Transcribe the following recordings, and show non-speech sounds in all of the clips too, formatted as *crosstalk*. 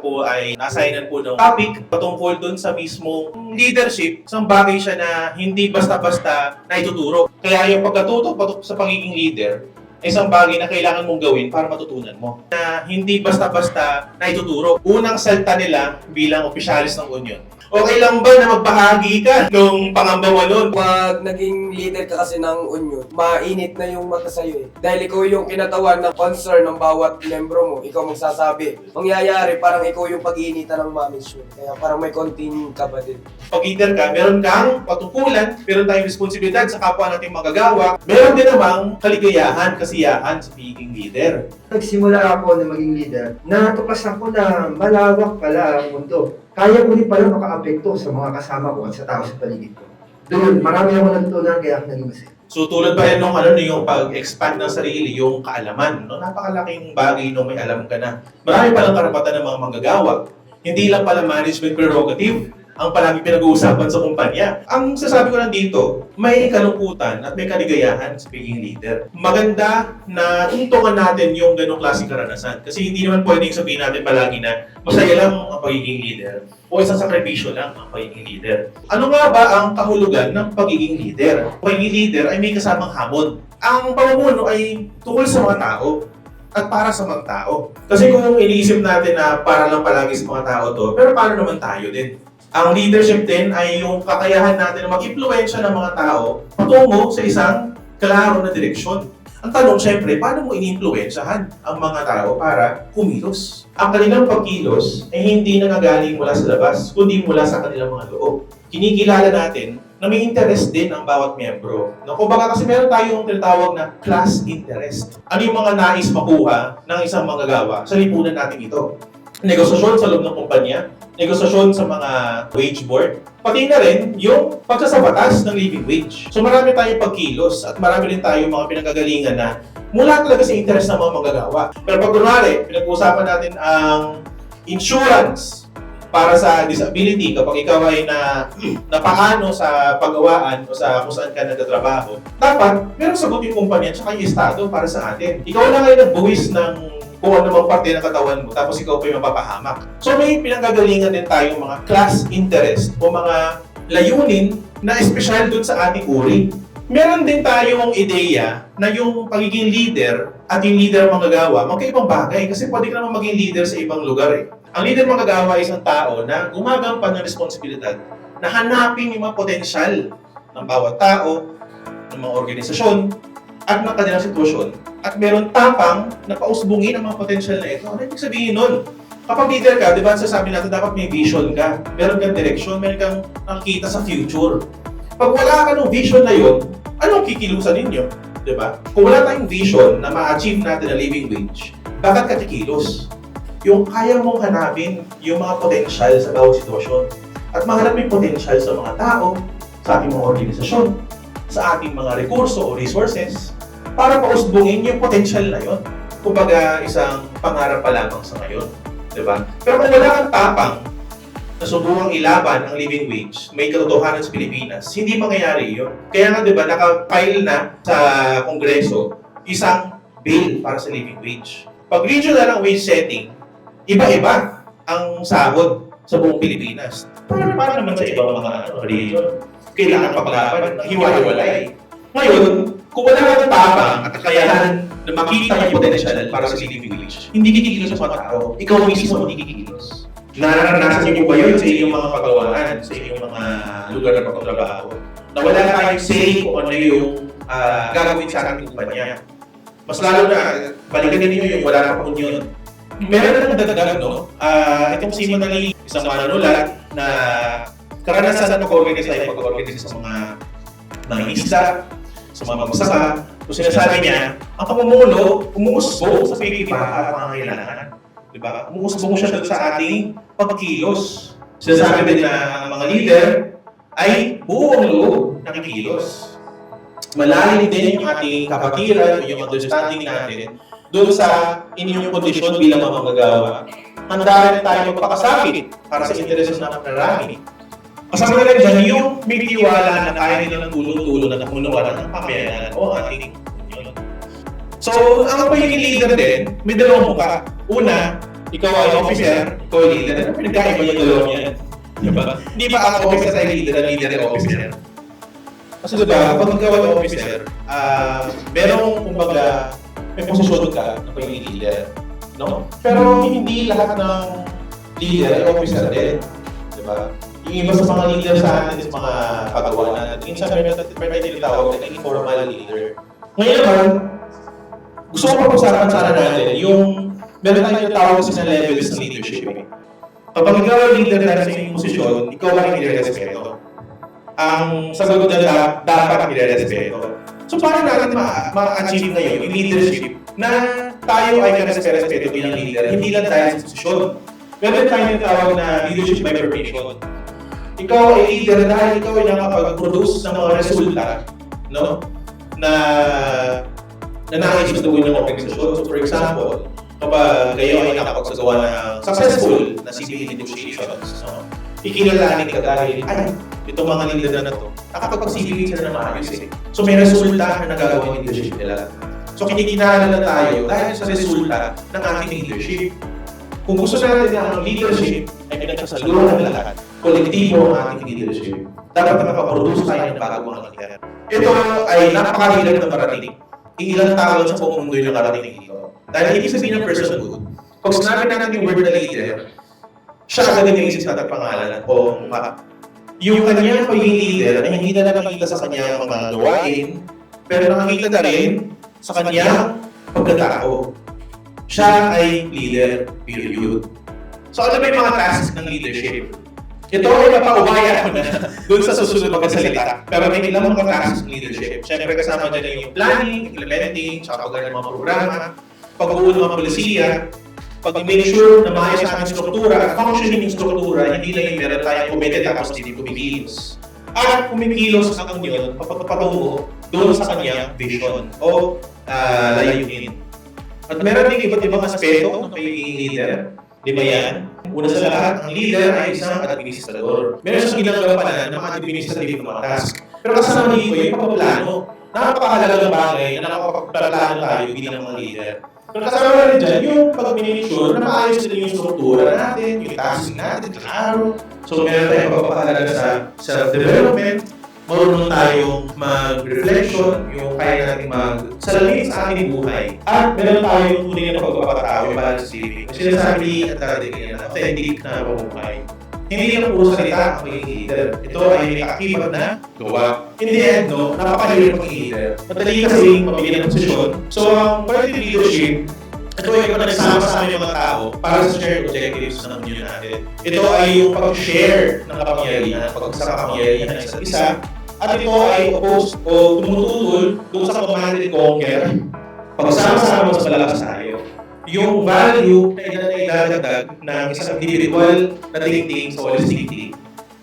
po ay nasainan po ng topic patungkol dun sa mismo leadership. Isang bagay siya na hindi basta-basta na ituturo. Kaya yung pagkatuto sa pagiging leader, isang bagay na kailangan mong gawin para matutunan mo. Na hindi basta-basta na ituturo. Unang salta nila bilang opisyalis ng union. Okay lang ba na magbahagi ka nung pangamba mo nun? Pag naging leader ka kasi ng union, mainit na yung mata sa'yo eh. Dahil ikaw yung kinatawan ng concern ng bawat membro mo, ikaw magsasabi. Mangyayari, parang ikaw yung pag-iinitan ng management. Kaya parang may konting kaba din. pag leader ka, meron kang patukulan, meron tayong responsibilidad sa kapwa nating magagawa, meron din namang kaligayahan, kasiyahan sa pagiging leader. Nagsimula ako na maging leader, natuklasan ko na malawak pala ang mundo. Kaya ko rin pala makaapekto sa mga kasama ko at sa tao sa paligid ko. Doon, marami ako natutunan kaya ako naging masaya. So tulad ba yan nung ano, yung pag-expand ng sarili, yung kaalaman, no? napakalaking bagay nung may alam ka na. Marami palang karapatan ng mga manggagawa. Hindi lang pala management prerogative ang palagi pinag-uusapan sa kumpanya. Ang sasabi ko lang dito, may kalungkutan at may kaligayahan sa pagiging leader. Maganda na tuntungan natin yung ganong klaseng karanasan. Kasi hindi naman pwedeng sabihin natin palagi na masaya lang ang pagiging leader o isang sakripisyo lang ang pagiging leader. Ano nga ba ang kahulugan ng pagiging leader? Pagiging leader ay may kasamang hamon. Ang pamumuno ay tungkol sa mga tao at para sa mga tao. Kasi kung iniisip natin na para lang palagi sa mga tao to, pero paano naman tayo din? Ang leadership din ay yung kakayahan natin na mag-impluensya ng mga tao patungo sa isang klaro na direksyon. Ang tanong, syempre, paano mo iniimpluwensyahan ang mga tao para kumilos? Ang kanilang pagkilos ay hindi nangagaling mula sa labas, kundi mula sa kanilang mga loob. Kinikilala natin na may interest din ang bawat miyembro. No, kumbaga kasi meron tayong tinatawag na class interest. Ano yung mga nais makuha ng isang manggagawa sa lipunan natin ito? Negosasyon sa loob ng kumpanya, negosasyon sa mga wage board, pati na rin yung pagsasabatas ng living wage. So marami tayong pagkilos at marami rin tayong mga pinagagalingan na mula talaga sa interest ng mga manggagawa. Pero pag kunwari, pinag-uusapan natin ang insurance para sa disability kapag ikaw ay na *clears throat* napaano sa paggawaan o sa kung saan ka nagtatrabaho, dapat meron sagot yung kumpanya at saka yung estado para sa atin. Ikaw lang ay nagbuwis ng kung ano mang parte ng katawan mo, tapos ikaw pa yung mapapahamak. So may pinanggagalingan din tayong mga class interest o mga layunin na espesyal dun sa ating uri. Meron din tayong ideya na yung pagiging leader at yung leader manggagawa, magkaibang bagay kasi pwede ka naman maging leader sa ibang lugar eh. Ang leader manggagawa ay isang tao na gumagampan ng responsibilidad na hanapin yung mga potensyal ng bawat tao, ng mga organisasyon, at ng kanilang sitwasyon. At meron tapang na pausbungin ang mga potensyal na ito. Ano ibig sabihin nun? Kapag leader ka, di ba, sasabi natin dapat may vision ka. Meron kang direction, meron kang nakikita sa future. Pag wala ka ng vision na yun, anong kikilusan ninyo? Di ba? Kung wala tayong vision na ma-achieve natin ang living wage, bakit ka kikilos? Yung kaya mong hanapin yung mga potensyal sa bawat sitwasyon. At mahanap yung potensyal sa mga tao, sa ating mga organisasyon, sa ating mga rekurso o resources, para pausbungin yung potensyal na yun. Kumbaga, isang pangarap pa lamang sa ngayon. Di ba? Pero kung wala kang tapang na subukang ilaban ang living wage, may katotohanan sa Pilipinas, hindi mangyayari yun. Kaya nga, di ba, nakapile na sa Kongreso isang bill para sa living wage. Pag regional ang wage setting, iba-iba ang sahod sa buong Pilipinas. Paano, paano naman sa ibang mga region? Kailangan ng hiwa-hiwalay. Ngayon, kung wala kang tapang at na makita yung potential para sa living wage, hindi kikilos sa mga tao. Ikaw mismo hindi kikilos. Nararanasan niyo ba yun sa inyong mga pagawaan, sa inyong mga lugar na pagtatrabaho? Na wala tayong say kung ano yung ah, gagawin sa ating kumpanya. Mas lalo na, balikan ninyo yung wala pa yun. Meron na dagdag, no? Ah, itong si Manali, isang manunulat na karanasan na pag-organize tayo pag-organize sa mga mga isda, sa mga magsaka. So sinasabi niya, ang pamumuno, umuusbong sa pagkikita at pangangailangan. Di ba? Umuusbong siya sa ating pagkilos. Sinasabi din na ang mga leader ay buo ang loob nakikilos. Malalim din yung ating kapatiran, yung understanding natin doon sa inyong kondisyon bilang mga manggagawa. Handa rin tayo magpakasakit para sa interes ng nakarami. Kasama na dyan yung may tiwala na kaya nilang tulong-tulong na namunuan ng pamayanan o ating. So, ang pagiging leader din, may dalawang muka. Una, ikaw ay officer, ikaw ay leader, ano pinagkaiba yung dalawang yan? Diba? Hindi ba ang officer ay leader, ang leader ay officer? Kasi diba, kapag ikaw ay officer, ah, merong, kumbaga, may posisyon ka na pagiging leader. No? Pero hindi lahat ng leader ay officer din. Diba? Yung iba sa mga leader sa atin is mga pagawa natin. Minsan may may may tinatawag na informal leader. Ngayon naman, gusto ko pag-usapan sana natin yung meron tayong tinatawag sa levels ng leadership. Kapag ikaw ay leader na sa iyong posisyon, ikaw ay nire-respeto. Ang sagot na da- dapat nire-respeto. So paano natin ma- ma-achieve ngayon yung leadership na tayo ay karespeto bilang leader, hindi lang tayo sa posisyon. Meron tayong tinatawag na leadership by permission. Ikaw ay leader dahil ikaw ay nakapag-produce ng mga resulta, no? Na na gawin ng organisasyon. So for example, kapag kayo ay nakapagsagawa ng successful na CBA negotiations, no? ikilalanin ka dahil, ay, itong mga leader na to, nakapag-CBA sila na maayos eh. So may resulta na nagagawa ng leadership nila. So kinikilala na tayo dahil sa resulta ng ating leadership. Kung gusto natin na ang leadership ay pinagsasaluhan ng lahat, kolektibo ang ating leadership, dapat makaproduce tayo ng bagong mga leader. Ito ay napakahirap na parating. Ilang tao sa buong mundo yung nakarating dito. Dahil ibig sabihin ng personhood, kung sinabi natin yung word na leader, siya agad yung naisip natin pangalan o ma yung kanyang pagiging leader ay hindi na nakikita sa kanyang mga gawain, pero nakikita na rin sa kanyang pagkatao. Siya ay leader, period. So ano ba yung mga tasks ng leadership? Ito ay napauhaya ko na *laughs* doon sa susunod mga salita. Pero may ilang mga tasks ng leadership. Siyempre kasama dyan yung planning, implementing, tsaka pag ng mga programa, pag-uun ng mga polisiya, pag-make sure na maayos ang struktura functioning ng struktura, hindi lang yung meron tayong committed tapos hindi kumikilos. At kumikilos ang union papatungo doon sa kanyang vision o ah, layunin. At meron din iba't ibang aspeto ng pagiging leader. Di ba yan? Una sa lahat, ang leader ay isang administrador. Meron siyang ginagampanan ng mga administrative na mga task. Pero kasama dito yung pagpaplano. Napakahalagang bagay na nakapagpaplano tayo bilang mga leader. Pero kasama rin dyan yung pag-make-sure na maayos din yung struktura natin, yung tasking natin, klaro. So meron tayong pagpapahalaga sa self-development, marunong tayong mag-reflection, yung kaya natin mag-salamin sa ating buhay. At meron tayong tunay na pagpapatao, yung balance living. Kasi sinasabi at dati ganyan, authentic na pamumuhay. Hindi lang puro salita ang magiging leader. Ito ay may kaakibat na gawa. In the end, no, napakahirap maging leader. Madali kasi mabigyan ng posisyon. So, ang party leadership, ito ay kapag nagsama-sama yung mga tao para sa shared objectives ng union natin. Ito ay yung pag-share ng kapangyarihan, pag-kapangyarihan ng isa't isa. At ito ay opposed o tumututol doon sa command and conquer. Pagsama-sama sa malakas tayo. Yung value na idadagdag ng isang individual na thinking sa holistic thinking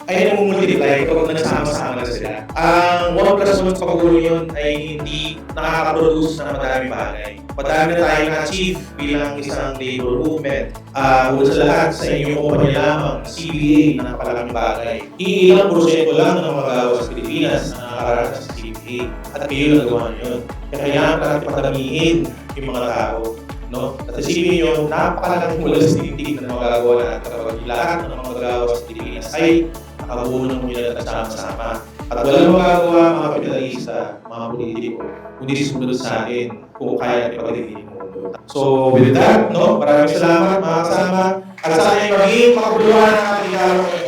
ay namumultiply kapag nagsama-sama na sila. Ang 1 plus 1 sa pag yun ay hindi nakaka-produce ng madaming bagay. Madami na tayong na-achieve bilang isang labor movement. Uh, sa lahat sa inyong kumpanya lamang, CBA na napakalaking bagay. Iilang porsyento lang ng mga gawa sa Pilipinas na nakakaranas sa CBA. At kayo lang gawa yun. Kaya kailangan natin padamihin yung mga tao. No? At isipin nyo, napakalaking mula sa tindig na magagawa natin kapag lahat ng mga magawa sa Pilipinas ay nakabuo ng unidad at sama-sama. At walang magagawa mga kapitalista, mga politiko, kundi sumunod sa atin kung kaya natin pagdating yung mundo. So with that, no, maraming salamat mga kasama. At sana yung maging makabuluhan ng ating laro